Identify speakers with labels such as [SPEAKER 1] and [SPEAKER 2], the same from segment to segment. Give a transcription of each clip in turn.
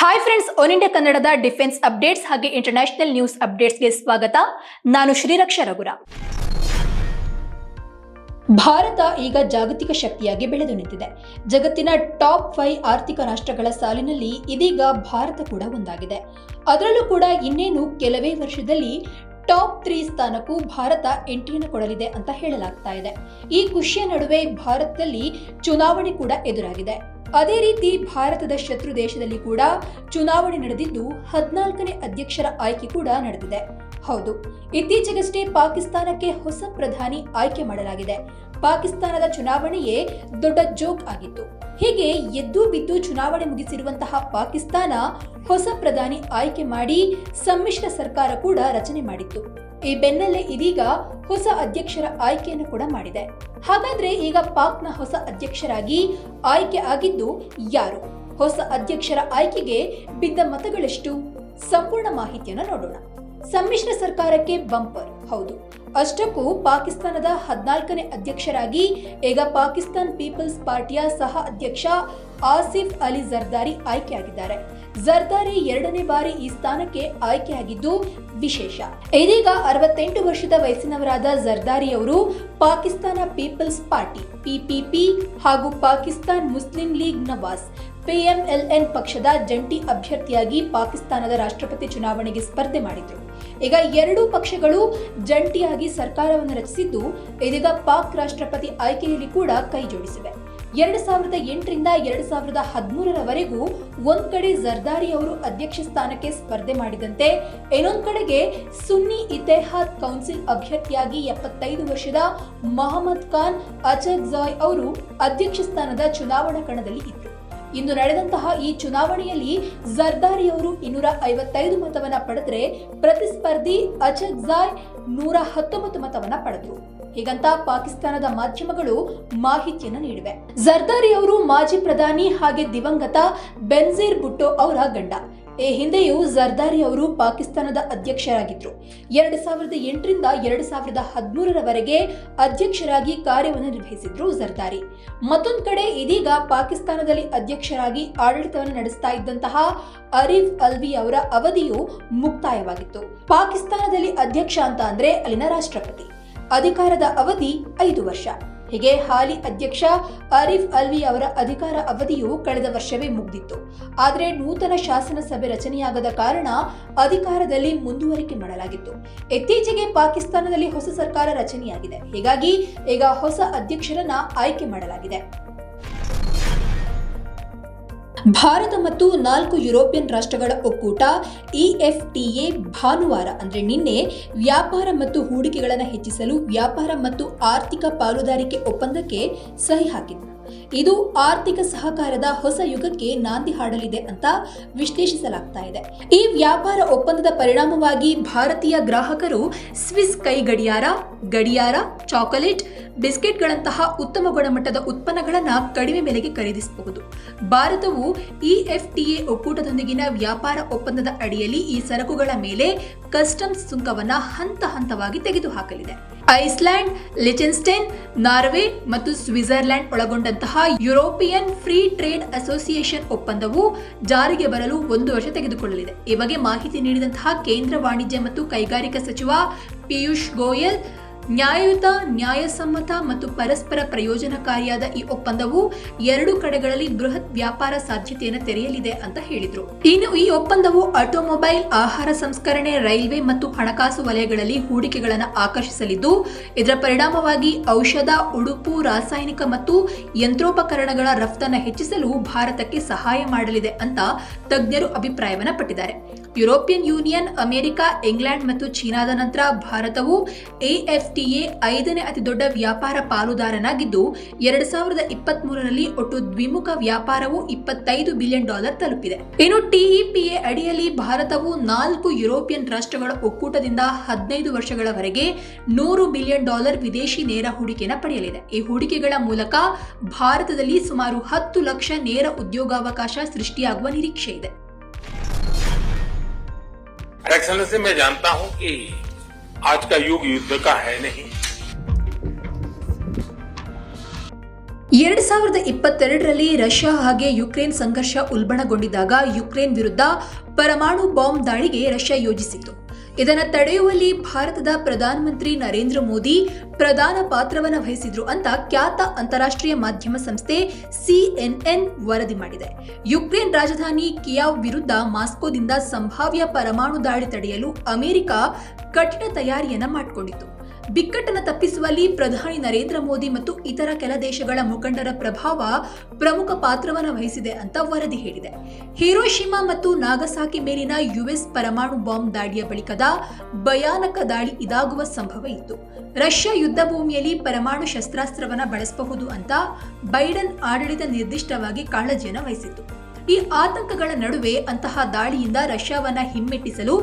[SPEAKER 1] Hi friends one India ಕನ್ನಡದ defence updates ಹಾಗೆ international news ಅಪ್ಡೇಟ್ಸ್ಗೆ ಸ್ವಾಗತ. ನಾನು ಶ್ರೀರಕ್ಷಾ ರಘುರ ಭಾರತ ಈಗ ಜಾಗತಿಕ ಶಕ್ತಿಯಾಗಿ ಬೆಳೆದು ನಿಂತಿದೆ. ಜಗತ್ತಿನ ಟಾಪ್ ಫೈವ್ ಆರ್ಥಿಕ ರಾಷ್ಟ್ರಗಳ ಸಾಲಿನಲ್ಲಿ ಇದೀಗ ಭಾರತ ಕೂಡ ಒಂದಾಗಿದೆ. ಅದರಲ್ಲೂ ಕೂಡ ಇನ್ನೇನು ಕೆಲವೇ ವರ್ಷದಲ್ಲಿ ಟಾಪ್ ತ್ರೀ ಸ್ಥಾನಕ್ಕೂ ಭಾರತ ಎಂಟ್ರಿಯನ್ನು ಕೊಡಲಿದೆ ಅಂತ ಹೇಳಲಾಗ್ತಾ ಇದೆ. ಈ ಖುಷಿಯ ನಡುವೆ ಭಾರತದಲ್ಲಿ ಚುನಾವಣೆ ಕೂಡ ಎದುರಾಗಿದೆ. ಅದೇ ರೀತಿ ಭಾರತದ ಶತ್ರು ದೇಶದಲ್ಲಿ ಕೂಡ ಚುನಾವಣೆ ನಡೆದಿದ್ದು ಹದಿನಾಲ್ಕನೇ ಅಧ್ಯಕ್ಷರ ಆಯ್ಕೆ ಕೂಡ ನಡೆದಿದೆ. ಹೌದು, ಇತ್ತೀಚೆಗಷ್ಟೇ ಪಾಕಿಸ್ತಾನಕ್ಕೆ ಹೊಸ ಪ್ರಧಾನಿ ಆಯ್ಕೆ ಮಾಡಲಾಗಿದೆ. ಪಾಕಿಸ್ತಾನದ ಚುನಾವಣೆಯೇ ದೊಡ್ಡ ಜೋಕ್ ಆಗಿತ್ತು. ಹೀಗೆ ಎದ್ದು ಬಿದ್ದು ಚುನಾವಣೆ ಮುಗಿಸಿರುವಂತಹ ಪಾಕಿಸ್ತಾನ ಹೊಸ ಪ್ರಧಾನಿ ಆಯ್ಕೆ ಮಾಡಿ ಸಮ್ಮಿಶ್ರ ಸರ್ಕಾರ ಕೂಡ ರಚನೆ ಮಾಡಿತ್ತು. ಈ ಬೆನ್ನಲ್ಲೇ ಇದೀಗ ಹೊಸ ಅಧ್ಯಕ್ಷರ ಆಯ್ಕೆಯನ್ನು ಕೂಡ ಮಾಡಿದೆ. ಹಾಗಾದ್ರೆ ಈಗ ಪಾಕ್ನ ಹೊಸ ಅಧ್ಯಕ್ಷರಾಗಿ ಆಯ್ಕೆ ಆಗಿದ್ದು ಯಾರು? ಹೊಸ ಅಧ್ಯಕ್ಷರ ಆಯ್ಕೆಗೆ ಬಿದ್ದ ಮತಗಳೆಷ್ಟು? ಸಂಪೂರ್ಣ ಮಾಹಿತಿಯನ್ನು ನೋಡೋಣ. ಸಮ್ಮಿಶ್ರ ಸರ್ಕಾರಕ್ಕೆ ಬಂಪರ್. ಹೌದು. ಅಷ್ಟಕ್ಕೂ ಪಾಕಿಸ್ತಾನದ ಹದಿನಾಲ್ಕನೇ ಅಧ್ಯಕ್ಷರಾಗಿ ಈಗ ಪಾಕಿಸ್ತಾನ್ ಪೀಪಲ್ಸ್ ಪಾರ್ಟಿಯ ಸಹ ಅಧ್ಯಕ್ಷ ಆಸಿಫ್ ಅಲಿ ಜರ್ದಾರಿ ಆಯ್ಕೆಯಾಗಿದ್ದಾರೆ. ಜರ್ದಾರಿ ಎರಡನೇ ಬಾರಿ ಈ ಸ್ಥಾನಕ್ಕೆ ಆಯ್ಕೆಯಾಗಿದ್ದು ವಿಶೇಷ. ಇದೀಗ ಅರವತ್ತೆಂಟು ವರ್ಷದ ವಯಸ್ಸಿನವರಾದ ಜರ್ದಾರಿ ಅವರು ಪಾಕಿಸ್ತಾನ ಪೀಪಲ್ಸ್ ಪಾರ್ಟಿ ಪಿಪಿಪಿ ಹಾಗೂ Pakistan Muslim League Nawaz PMLN ಪಕ್ಷದ ಜಂಟಿ ಅಭ್ಯರ್ಥಿಯಾಗಿ ಪಾಕಿಸ್ತಾನದ ರಾಷ್ಟ್ರಪತಿ ಚುನಾವಣೆಗೆ ಸ್ಪರ್ಧೆ ಮಾಡಿದ್ರು. ಈಗ ಎರಡೂ ಪಕ್ಷಗಳು ಜಂಟಿಯಾಗಿ ಸರ್ಕಾರವನ್ನು ರಚಿಸಿದ್ದು ಇದೀಗ ಪಾಕ್ ರಾಷ್ಟ್ರಪತಿ ಆಯ್ಕೆಯಲ್ಲಿ ಕೂಡ ಕೈ ಜೋಡಿಸಿವೆ. ಎರಡು ಸಾವಿರದ ಎಂಟರಿಂದ ಎರಡು ಸಾವಿರದ ಹದಿಮೂರರವರೆಗೂ ಒಂದ್ ಕಡೆ ಜರ್ದಾರಿ ಅವರು ಅಧ್ಯಕ್ಷ ಸ್ಥಾನಕ್ಕೆ ಸ್ಪರ್ಧೆ ಮಾಡಿದಂತೆ ಇನ್ನೊಂದ್ ಕಡೆಗೆ ಸುನ್ನಿ ಇತೆಹಾದ್ ಕೌನ್ಸಿಲ್ ಅಭ್ಯರ್ಥಿಯಾಗಿ ಎಪ್ಪತ್ತೈದು ವರ್ಷದ ಮೊಹಮ್ಮದ್ ಖಾನ್ ಅಚಗ್ಜಾಯ್ ಅವರು ಅಧ್ಯಕ್ಷ ಸ್ಥಾನದ ಚುನಾವಣಾ ಕಣದಲ್ಲಿ ಇದ್ರು. ಇಂದು ನಡೆದಂತಹ ಈ ಚುನಾವಣೆಯಲ್ಲಿ ಜರ್ದಾರಿ ಅವರು ಇನ್ನೂರ ಐವತ್ತೈದು ಮತವನ್ನ ಪಡೆದ್ರೆ ಪ್ರತಿಸ್ಪರ್ಧಿ ಅಚಗ್ಜಾಯ್ ನೂರ ಹತ್ತೊಂಬತ್ತು ಮತವನ್ನ ಪಡೆದರು. ಹೀಗಂತ ಪಾಕಿಸ್ತಾನದ ಮಾಧ್ಯಮಗಳು ಮಾಹಿತಿಯನ್ನು ನೀಡಿವೆ. ಜರ್ದಾರಿ ಅವರು ಮಾಜಿ ಪ್ರಧಾನಿ ಹಾಗೆ ದಿವಂಗತ ಬೆನ್ಜೀರ್ ಭುಟ್ಟೋ ಅವರ ಗಂಡ. ಈ ಹಿಂದೆಯೂ ಜರ್ದಾರಿ ಅವರು ಪಾಕಿಸ್ತಾನದ ಅಧ್ಯಕ್ಷರಾಗಿದ್ದರು ಎರಡು ಸಾವಿರದ ಎಂಟರಿಂದ ಎರಡು ಸಾವಿರದ ಹದಿಮೂರರವರೆಗೆ ಅಧ್ಯಕ್ಷರಾಗಿ ಕಾರ್ಯವನ್ನು ನಿರ್ವಹಿಸಿದ್ರು ಜರ್ದಾರಿ ಮತ್ತೊಂದು ಕಡೆ ಇದೀಗ ಪಾಕಿಸ್ತಾನದಲ್ಲಿ ಅಧ್ಯಕ್ಷರಾಗಿ ಆಡಳಿತವನ್ನು ನಡೆಸ್ತಾ ಇದ್ದಂತಹ ಅರೀಫ್ ಅಲ್ವಿ ಅವರ ಅವಧಿಯು ಮುಕ್ತಾಯವಾಗಿತ್ತು. ಪಾಕಿಸ್ತಾನದಲ್ಲಿ ಅಧ್ಯಕ್ಷ ಅಂತ ಅಂದ್ರೆ ಅಲ್ಲಿನ ರಾಷ್ಟ್ರಪತಿ. ಅಧಿಕಾರದ ಅವಧಿ ಐದು ವರ್ಷ. ಹೀಗೆ ಹಾಲಿ ಅಧ್ಯಕ್ಷ ಆರಿಫ್ ಅಲ್ವಿ ಅವರ ಅಧಿಕಾರ ಅವಧಿಯು ಕಳೆದ ವರ್ಷವೇ ಮುಗಿದಿತ್ತು. ಆದರೆ ನೂತನ ಶಾಸನ ಸಭೆ ರಚನೆಯಾಗದ ಕಾರಣ ಅಧಿಕಾರದಲ್ಲಿ ಮುಂದುವರಿಕೆ ಮಾಡಲಾಗಿತ್ತು. ಇತ್ತೀಚೆಗೆ ಪಾಕಿಸ್ತಾನದಲ್ಲಿ ಹೊಸ ಸರ್ಕಾರ ರಚನೆಯಾಗಿದೆ. ಹೀಗಾಗಿ ಈಗ ಹೊಸ ಅಧ್ಯಕ್ಷರನ್ನ ಆಯ್ಕೆ ಮಾಡಲಾಗಿದೆ. ಭಾರತ ಮತ್ತು ನಾಲ್ಕು ಯುರೋಪಿಯನ್ ರಾಷ್ಟ್ರಗಳ ಒಕ್ಕೂಟ ಇಎಫ್ಟಿಎ ಭಾನುವಾರ, ಅಂದರೆ ನಿನ್ನೆ, ವ್ಯಾಪಾರ ಮತ್ತು ಹೂಡಿಕೆಗಳನ್ನು ಹೆಚ್ಚಿಸಲು ವ್ಯಾಪಾರ ಮತ್ತು ಆರ್ಥಿಕ ಪಾಲುದಾರಿಕೆ ಒಪ್ಪಂದಕ್ಕೆ ಸಹಿ ಹಾಕಿತು ಇದು ಆರ್ಥಿಕ ಸಹಕಾರದ ಹೊಸ ಯುಗಕ್ಕೆ ನಾಂದಿ ಹಾಡಲಿದೆ ಅಂತ ವಿಶ್ಲೇಷಿಸಲಾಗ್ತಾ ಇದೆ. ಈ ವ್ಯಾಪಾರ ಒಪ್ಪಂದದ ಪರಿಣಾಮವಾಗಿ ಭಾರತೀಯ ಗ್ರಾಹಕರು ಸ್ವಿಸ್ ಕೈ ಗಡಿಯಾರ ಗಡಿಯಾರ, ಚಾಕೊಲೇಟ್ ಬಿಸ್ಕೆಟ್ಗಳಂತಹ ಉತ್ತಮ ಗುಣಮಟ್ಟದ ಉತ್ಪನ್ನಗಳನ್ನು ಕಡಿಮೆ ಬೆಲೆಗೆ ಖರೀದಿಸಬಹುದು. ಭಾರತವು ಇಎಫ್ಟಿಎ ಒಕ್ಕೂಟದೊಂದಿಗಿನ ವ್ಯಾಪಾರ ಒಪ್ಪಂದದ ಅಡಿಯಲ್ಲಿ ಈ ಸರಕುಗಳ ಮೇಲೆ ಕಸ್ಟಮ್ಸ್ ಸುಂಕವನ್ನು ಹಂತ ಹಂತವಾಗಿ ತೆಗೆದುಹಾಕಲಿದೆ. ಐಸ್ಲ್ಯಾಂಡ್, ಲಿಚೆನ್ಸ್ಟೈನ್, ನಾರ್ವೆ ಮತ್ತು ಸ್ವಿಟ್ಜರ್ಲೆಂಡ್ ಒಳಗೊಂಡಂತಹ ಯುರೋಪಿಯನ್ ಫ್ರೀ ಟ್ರೇಡ್ ಅಸೋಸಿಯೇಷನ್ ಒಪ್ಪಂದವು ಜಾರಿಗೆ ಬರಲು ಒಂದು ವರ್ಷ ತೆಗೆದುಕೊಳ್ಳಲಿದೆ. ಈ ಬಗ್ಗೆ ಮಾಹಿತಿ ನೀಡಿದಂತಹ ಕೇಂದ್ರ ವಾಣಿಜ್ಯ ಮತ್ತು ಕೈಗಾರಿಕಾ ಸಚಿವ ಪಿಯೂಷ್ ಗೋಯಲ್ ನ್ಯಾಯಯುತ, ನ್ಯಾಯಸಮ್ಮತ ಮತ್ತು ಪರಸ್ಪರ ಪ್ರಯೋಜನಕಾರಿಯಾದ ಈ ಒಪ್ಪಂದವು ಎರಡು ಕಡೆಗಳಲ್ಲಿ ಬೃಹತ್ ವ್ಯಾಪಾರ ಸಾಧ್ಯತೆಯನ್ನು ತೆರೆಯಲಿದೆ ಅಂತ ಹೇಳಿದ್ರು. ಇನ್ನು ಈ ಒಪ್ಪಂದವು ಆಟೋಮೊಬೈಲ್, ಆಹಾರ ಸಂಸ್ಕರಣೆ, ರೈಲ್ವೆ ಮತ್ತು ಹಣಕಾಸು ವಲಯಗಳಲ್ಲಿ ಹೂಡಿಕೆಗಳನ್ನು ಆಕರ್ಷಿಸಲಿದ್ದು, ಇದರ ಪರಿಣಾಮವಾಗಿ ಔಷಧ, ಉಡುಪು, ರಾಸಾಯನಿಕ ಮತ್ತು ಯಂತ್ರೋಪಕರಣಗಳ ರಫ್ತನ್ನು ಹೆಚ್ಚಿಸಲು ಭಾರತಕ್ಕೆ ಸಹಾಯ ಮಾಡಲಿದೆ ಅಂತ ತಜ್ಞರು ಅಭಿಪ್ರಾಯವನ್ನ ಪಟ್ಟಿದ್ದಾರೆ. ಯುರೋಪಿಯನ್ ಯೂನಿಯನ್, ಅಮೆರಿಕ, ಇಂಗ್ಲೆಂಡ್ ಮತ್ತು ಚೀನಾದ ನಂತರ ಭಾರತವು ಎಎಫ್ಟಿಎ ಐದನೇ ಅತಿ ದೊಡ್ಡ ವ್ಯಾಪಾರ ಪಾಲುದಾರನಾಗಿದ್ದು, ಎರಡು ಸಾವಿರದ ಇಪ್ಪತ್ತ್ ಮೂರರಲ್ಲಿ ಒಟ್ಟು ದ್ವಿಮುಖ ವ್ಯಾಪಾರವು ಇಪ್ಪತ್ತೈದು ಬಿಲಿಯನ್ ಡಾಲರ್ ತಲುಪಿದೆ. ಇನ್ನು ಟಿಇಪಿಎ ಅಡಿಯಲ್ಲಿ ಭಾರತವು ನಾಲ್ಕು ಯುರೋಪಿಯನ್ ರಾಷ್ಟ್ರಗಳ ಒಕ್ಕೂಟದಿಂದ ಹದಿನೈದು ವರ್ಷಗಳವರೆಗೆ ನೂರು ಬಿಲಿಯನ್ ಡಾಲರ್ ವಿದೇಶಿ ನೇರ ಹೂಡಿಕೆಯನ್ನು ಪಡೆಯಲಿದೆ. ಈ ಹೂಡಿಕೆಗಳ ಮೂಲಕ ಭಾರತದಲ್ಲಿ ಸುಮಾರು ಹತ್ತು ಲಕ್ಷ ನೇರ ಉದ್ಯೋಗಾವಕಾಶ ಸೃಷ್ಟಿಯಾಗುವ ನಿರೀಕ್ಷೆ ಇದೆ
[SPEAKER 2] एक्सलेंसी मैं जानता हूं कि आज का युग युद्ध का है नहीं
[SPEAKER 1] ಎರಡ್ ಸಾವಿರದ ಇಪ್ಪತ್ತೆರಡರಲ್ಲಿ ರಷ್ಯಾ ಹಾಗೆ ಯುಕ್ರೇನ್ ಸಂಘರ್ಷ ಉಲ್ಬಣಗೊಂಡಿದ್ದಾಗ ಯುಕ್ರೇನ್ ವಿರುದ್ಧ ಪರಮಾಣು ಬಾಂಬ್ ದಾಳಿಗೆ ರಷ್ಯಾ ಯೋಜಿಸಿತ್ತು ಇದನ್ನು ತಡೆಯುವಲ್ಲಿ ಭಾರತದ ಪ್ರಧಾನಮಂತ್ರಿ ನರೇಂದ್ರ ಮೋದಿ ಪ್ರಧಾನ ಪಾತ್ರವನ್ನು ವಹಿಸಿದ್ರು ಅಂತ ಖ್ಯಾತ ಅಂತಾರಾಷ್ಟ್ರೀಯ ಮಾಧ್ಯಮ ಸಂಸ್ಥೆ ಸಿಎನ್ಎನ್ ವರದಿ ಮಾಡಿದೆ. ಯುಕ್ರೇನ್ ರಾಜಧಾನಿ ಕಿಯಾವ್ ವಿರುದ್ಧ ಮಾಸ್ಕೋದಿಂದ ಸಂಭಾವ್ಯ ಪರಮಾಣು ದಾಳಿ ತಡೆಯಲು ಅಮೆರಿಕ ಕಠಿಣ ತಯಾರಿಯನ್ನ ಮಾಡಿಕೊಂಡಿತ್ತು. ಬಿಕ್ಕಟ್ಟನ್ನು ತಪ್ಪಿಸುವಲ್ಲಿ ಪ್ರಧಾನಿ ನರೇಂದ್ರ ಮೋದಿ ಮತ್ತು ಇತರ ಕೆಲ ದೇಶಗಳ ಮುಖಂಡರ ಪ್ರಭಾವ ಪ್ರಮುಖ ಪಾತ್ರವನ್ನು ವಹಿಸಿದೆ ಅಂತ ವರದಿ ಹೇಳಿದೆ. ಹಿರೋಶಿಮಾ ಮತ್ತು ನಾಗಸಾಕಿ ಮೇಲಿನ ಯುಎಸ್ ಪರಮಾಣು ಬಾಂಬ್ ದಾಳಿಯ ಬಳಿಕದ ಭಯಾನಕ ದಾಳಿ ಇದಾಗುವ ಸಂಭವ ಇತ್ತು. ರಷ್ಯಾ ಯುದ್ಧ ಭೂಮಿಯಲ್ಲಿ ಪರಮಾಣು ಶಸ್ತ್ರಾಸ್ತ್ರವನ್ನ ಬಳಸಬಹುದು ಅಂತ ಬೈಡನ್ ಆಡಳಿತ ನಿರ್ದಿಷ್ಟವಾಗಿ ಕಾಳಜಿಯನ್ನು ವಹಿಸಿತ್ತು. ಈ ಆತಂಕಗಳ ನಡುವೆ ಅಂತಹ ದಾಳಿಯಿಂದ ರಷ್ಯಾವನ್ನ ಹಿಮ್ಮೆಟ್ಟಿಸಲು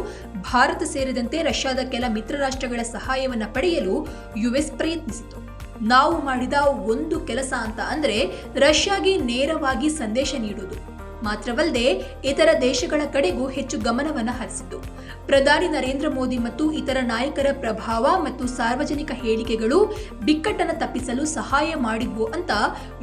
[SPEAKER 1] ಭಾರತ ಸೇರಿದಂತೆ ರಷ್ಯಾದ ಕೆಲ ಮಿತ್ರ ರಾಷ್ಟ್ರಗಳ ಸಹಾಯವನ್ನ ಪಡೆಯಲು ಯುಎಸ್ ಪ್ರಯತ್ನಿಸಿತು. ನಾವು ಮಾಡಿದ ಒಂದು ಕೆಲಸ ಅಂತ ಅಂದ್ರೆ ರಷ್ಯಾಗೆ ನೇರವಾಗಿ ಸಂದೇಶ ನೀಡುವುದು. ಮಾತ್ರವಲ್ಲದೆ ಇತರ ದೇಶಗಳ ಕಡೆಗೂ ಹೆಚ್ಚು ಗಮನವನ್ನು ಹರಿಸಿತು. ಪ್ರಧಾನಿ ನರೇಂದ್ರ ಮೋದಿ ಮತ್ತು ಇತರ ನಾಯಕರ ಪ್ರಭಾವ ಮತ್ತು ಸಾರ್ವಜನಿಕ ಹೇಳಿಕೆಗಳು ಬಿಕ್ಕಟ್ಟನ್ನು ತಪ್ಪಿಸಲು ಸಹಾಯ ಮಾಡಿದ್ವು ಅಂತ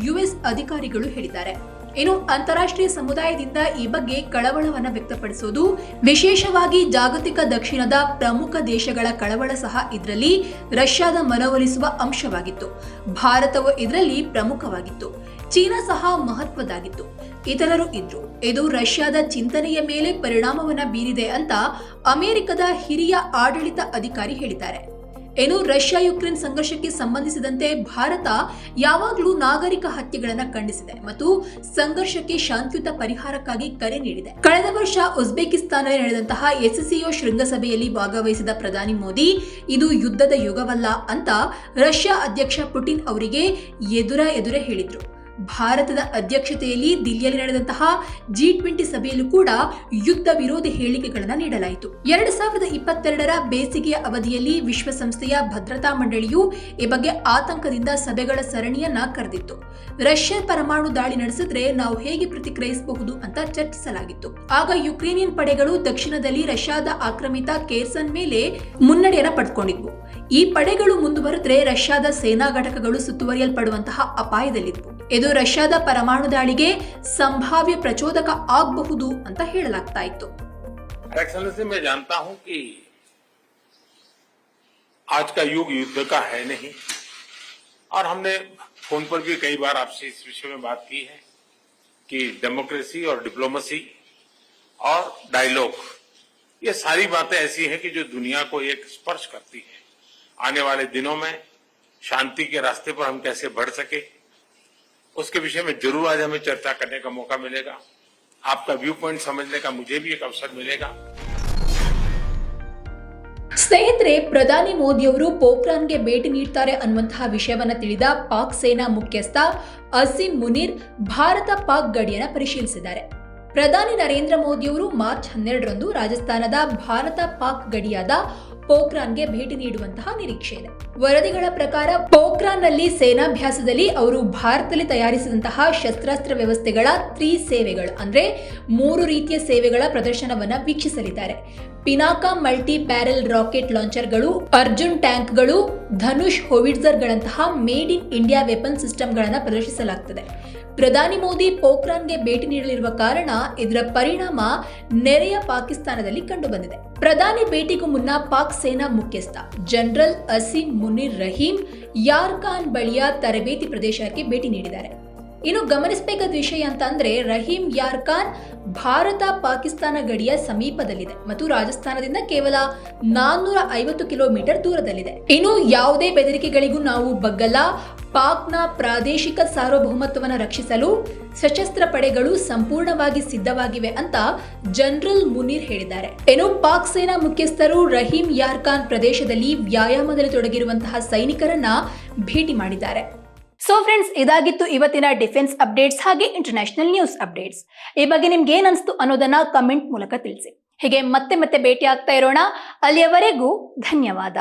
[SPEAKER 1] ಯುಎಸ್ ಅಧಿಕಾರಿಗಳು ಹೇಳಿದ್ದಾರೆ. ಇನ್ನು ಅಂತಾರಾಷ್ಟ್ರೀಯ ಸಮುದಾಯದಿಂದ ಈ ಬಗ್ಗೆ ಕಳವಳವನ್ನು ವ್ಯಕ್ತಪಡಿಸುವುದು ವಿಶೇಷವಾಗಿ ಜಾಗತಿಕ ದಕ್ಷಿಣದ ಪ್ರಮುಖ ದೇಶಗಳ ಕಳವಳ ಸಹ ಇದರಲ್ಲಿ ರಷ್ಯಾದ ಮನವೊಲಿಸುವ ಅಂಶವಾಗಿತ್ತು. ಭಾರತವು ಇದರಲ್ಲಿ ಪ್ರಮುಖವಾಗಿತ್ತು. ಚೀನಾ ಸಹ ಮಹತ್ವದಾಗಿತ್ತು ಇತರರು ಇದ್ರು. ಇದು ರಷ್ಯಾದ ಚಿಂತನೆಯ ಮೇಲೆ ಪರಿಣಾಮವನ್ನ ಬೀರಿದೆ ಅಂತ ಅಮೆರಿಕದ ಹಿರಿಯ ಆಡಳಿತ ಅಧಿಕಾರಿ ಹೇಳಿದ್ದಾರೆ. ಏನು ರಷ್ಯಾ ಯುಕ್ರೇನ್ ಸಂಘರ್ಷಕ್ಕೆ ಸಂಬಂಧಿಸಿದಂತೆ ಭಾರತ ಯಾವಾಗಲೂ ನಾಗರಿಕ ಹತ್ಯೆಗಳನ್ನು ಖಂಡಿಸಿದೆ ಮತ್ತು ಸಂಘರ್ಷಕ್ಕೆ ಶಾಂತಿಯುತ ಪರಿಹಾರಕ್ಕಾಗಿ ಕರೆ ನೀಡಿದೆ. ಕಳೆದ ವರ್ಷ ಉಜ್ಬೇಕಿಸ್ತಾನದಲ್ಲಿ ನಡೆದಂತಹ ಎಸ್ಸಿಒ ಶೃಂಗಸಭೆಯಲ್ಲಿ ಭಾಗವಹಿಸಿದ ಪ್ರಧಾನಿ ಮೋದಿ, ಇದು ಯುದ್ಧದ ಯುಗವಲ್ಲ ಅಂತ ರಷ್ಯಾ ಅಧ್ಯಕ್ಷ ಪುಟಿನ್ ಅವರಿಗೆ ಎದುರ ಎದುರೇ ಹೇಳಿದ್ರು. ಭಾರತದ ಅಧ್ಯಕ್ಷತೆಯಲ್ಲಿ ದಿಲ್ಲಿಯಲ್ಲಿ ನಡೆದಂತಹ ಜಿ ಟ್ವೆಂಟಿ ಸಭೆಯಲ್ಲೂ ಕೂಡ ಯುದ್ಧ ವಿರೋಧಿ ಹೇಳಿಕೆಗಳನ್ನು ನೀಡಲಾಯಿತು. ಎರಡು ಸಾವಿರದ ಇಪ್ಪತ್ತೆರಡರ ಬೇಸಿಗೆಯ ಅವಧಿಯಲ್ಲಿ ವಿಶ್ವಸಂಸ್ಥೆಯ ಭದ್ರತಾ ಮಂಡಳಿಯು ಈ ಬಗ್ಗೆ ಆತಂಕದಿಂದ ಸಭೆಗಳ ಸರಣಿಯನ್ನ ಕರೆದಿತ್ತು. ರಷ್ಯಾ ಪರಮಾಣು ದಾಳಿ ನಡೆಸಿದ್ರೆ ನಾವು ಹೇಗೆ ಪ್ರತಿಕ್ರಿಯಿಸಬಹುದು ಅಂತ ಚರ್ಚಿಸಲಾಗಿತ್ತು. ಆಗ ಯುಕ್ರೇನಿಯನ್ ಪಡೆಗಳು ದಕ್ಷಿಣದಲ್ಲಿ ರಷ್ಯಾದ ಆಕ್ರಮಿತ ಕೇರ್ಸನ್ ಮೇಲೆ ಮುನ್ನಡೆಯನ್ನ ಪಡೆದುಕೊಂಡಿದ್ವು ಈ ಪಡೆಗಳು ಮುಂದುವರೆದ್ರೆ ರಷ್ಯಾದ ಸೇನಾ ಘಟಕಗಳು ಸುತ್ತುವರಿಯಲ್ಪಡುವಂತಹ ಅಪಾಯದಲ್ಲಿದ್ವು ಇದು ರಷ್ಯಾದ ಪರಮಾಣು ದಾಳಿಗೆ ಸಂಭಾವ್ಯ ಪ್ರಚೋದಕ ಆಗಬಹುದು ಅಂತ ಹೇಳಲಾಗ್ತಾ ಇತ್ತು
[SPEAKER 2] एक्सलेंसी मैं जानता हूं कि आज का युग युद्ध का है नहीं और हमने फोन पर भी कई बार आपसे इस विषय में बात की है कि डेमोक्रेसी और डिप्लोमेसी और डायलॉग ये सारी बातें ऐसी हैं कि जो दुनिया को एक स्पर्श करती है आने वाले दिनों में शांति के रास्ते पर हम कैसे बढ़ सके उसके विषय में जरूर आज हमें चर्चा करने का मौका मिलेगा आपका व्यू पॉइंट समझने का मुझे भी एक अवसर मिलेगा
[SPEAKER 1] ಸ್ನೇಹಿತರೆ ಪ್ರಧಾನಿ ಮೋದಿಯವರು ಪೋಖ್ರಾನ್ಗೆ ಭೇಟಿ ನೀಡ್ತಾರೆ ಅನ್ನುವಂತಹ ವಿಷಯವನ್ನ ತಿಳಿದ ಪಾಕ್ ಸೇನಾ ಮುಖ್ಯಸ್ಥ ಅಸೀಂ ಮುನೀರ್ ಭಾರತ ಪಾಕ್ ಗಡಿಯನ್ನ ಪರಿಶೀಲಿಸಿದ್ದಾರೆ ಪ್ರಧಾನಿ ನರೇಂದ್ರ ಮೋದಿಯವರು ಮಾರ್ಚ್ ಹನ್ನೆರಡರಂದು ರಾಜಸ್ಥಾನದ ಭಾರತ ಪಾಕ್ ಗಡಿಯಾದ ಪೋಖ್ರಾನ್ಗೆ ಭೇಟಿ ನೀಡುವಂತಹ ನಿರೀಕ್ಷೆ ಇದೆ. ವರದಿಗಳ ಪ್ರಕಾರ ಪೋಖ್ರಾನ್ನಲ್ಲಿ ಸೇನಾಭ್ಯಾಸದಲ್ಲಿ ಅವರು ಭಾರತದಲ್ಲಿ ತಯಾರಿಸಿದಂತಹ ಶಸ್ತ್ರಾಸ್ತ್ರ ವ್ಯವಸ್ಥೆಗಳ ತ್ರೀ ಸೇವೆಗಳು, ಅಂದ್ರೆ ಮೂರು ರೀತಿಯ ಸೇವೆಗಳ ಪ್ರದರ್ಶನವನ್ನ ವೀಕ್ಷಿಸಲಿದ್ದಾರೆ. ಪಿನಾಕ ಮಲ್ಟಿ ಬ್ಯಾರೆಲ್ ರಾಕೆಟ್ ಲಾಂಚರ್ಗಳು, ಅರ್ಜುನ್ ಟ್ಯಾಂಕ್ಗಳು, ಧನುಷ್ ಹೋವಿಟ್ಸರ್ಗಳಂತಹ ಮೇಡ್ ಇನ್ ಇಂಡಿಯಾ ವೆಪನ್ ಸಿಸ್ಟಮ್ಗಳನ್ನು ಪ್ರದರ್ಶಿಸಲಾಗುತ್ತದೆ ಪ್ರಧಾನಿ ಮೋದಿ ಪೋಖ್ರಾನ್ಗೆ ಭೇಟಿ ನೀಡಲಿರುವ ಕಾರಣ ಇದರ ಪರಿಣಾಮ ನೆರೆಯ ಪಾಕಿಸ್ತಾನದಲ್ಲಿ ಕಂಡುಬಂದಿದೆ. ಪ್ರಧಾನಿ ಭೇಟಿಗೂ ಮುನ್ನ ಪಾಕ್ ಸೇನಾ ಮುಖ್ಯಸ್ಥ ಜನರಲ್ ಅಸೀಂ ಮುನಿರ್ ರಹೀಂ ಯಾರ್ಖಾನ್ ಬಳಿಯ ತರಬೇತಿ ಪ್ರದೇಶಕ್ಕೆ ಭೇಟಿ ನೀಡಿದ್ದಾರೆ. ಇನ್ನು ಗಮನಿಸಬೇಕಾದ ವಿಷಯ ಅಂತ ಅಂದ್ರೆ ರಹೀಂ ಯಾರ್ಖಾನ್ ಭಾರತ ಪಾಕಿಸ್ತಾನ ಗಡಿಯ ಸಮೀಪದಲ್ಲಿದೆ ಮತ್ತು ರಾಜಸ್ಥಾನದಿಂದ ಕೇವಲ ನಾನ್ನೂರ ಐವತ್ತು ಕಿಲೋಮೀಟರ್ ದೂರದಲ್ಲಿದೆ. ಇನ್ನು ಯಾವುದೇ ಬೆದರಿಕೆಗಳಿಗೂ ನಾವು ಬಗ್ಗಲ್ಲ. ಪಾಕ್ನ ಪ್ರಾದೇಶಿಕ ಸಾರ್ವಭೌಮತ್ವವನ್ನು ರಕ್ಷಿಸಲು ಸಶಸ್ತ್ರ ಪಡೆಗಳು ಸಂಪೂರ್ಣವಾಗಿ ಸಿದ್ಧವಾಗಿವೆ ಅಂತ ಜನರಲ್ ಮುನೀರ್ ಹೇಳಿದ್ದಾರೆ. ಏನು ಪಾಕ್ ಸೇನಾ ಮುಖ್ಯಸ್ಥರು ರಹೀಂ ಯಾರ್ಖಾನ್ ಪ್ರದೇಶದಲ್ಲಿ ವ್ಯಾಯಾಮದಲ್ಲಿ ತೊಡಗಿರುವಂತಹ ಸೈನಿಕರನ್ನ ಭೇಟಿ ಮಾಡಿದ್ದಾರೆ. ಸೊ ಫ್ರೆಂಡ್ಸ್ ಇದಾಗಿತ್ತು ಇವತ್ತಿನ ಡಿಫೆನ್ಸ್ ಅಪ್ಡೇಟ್ಸ್ ಹಾಗೆ ಇಂಟರ್ನ್ಯಾಷನಲ್ ನ್ಯೂಸ್ ಅಪ್ಡೇಟ್ಸ್. ಈ ಬಗ್ಗೆ ನಿಮ್ಗೆ ಏನ್ ಅನ್ನೋದನ್ನ ಕಮೆಂಟ್ ಮೂಲಕ ತಿಳಿಸಿ. ಹೀಗೆ ಮತ್ತೆ ಮತ್ತೆ ಭೇಟಿ ಆಗ್ತಾ ಇರೋಣ. ಅಲ್ಲಿಯವರೆಗೂ ಧನ್ಯವಾದ.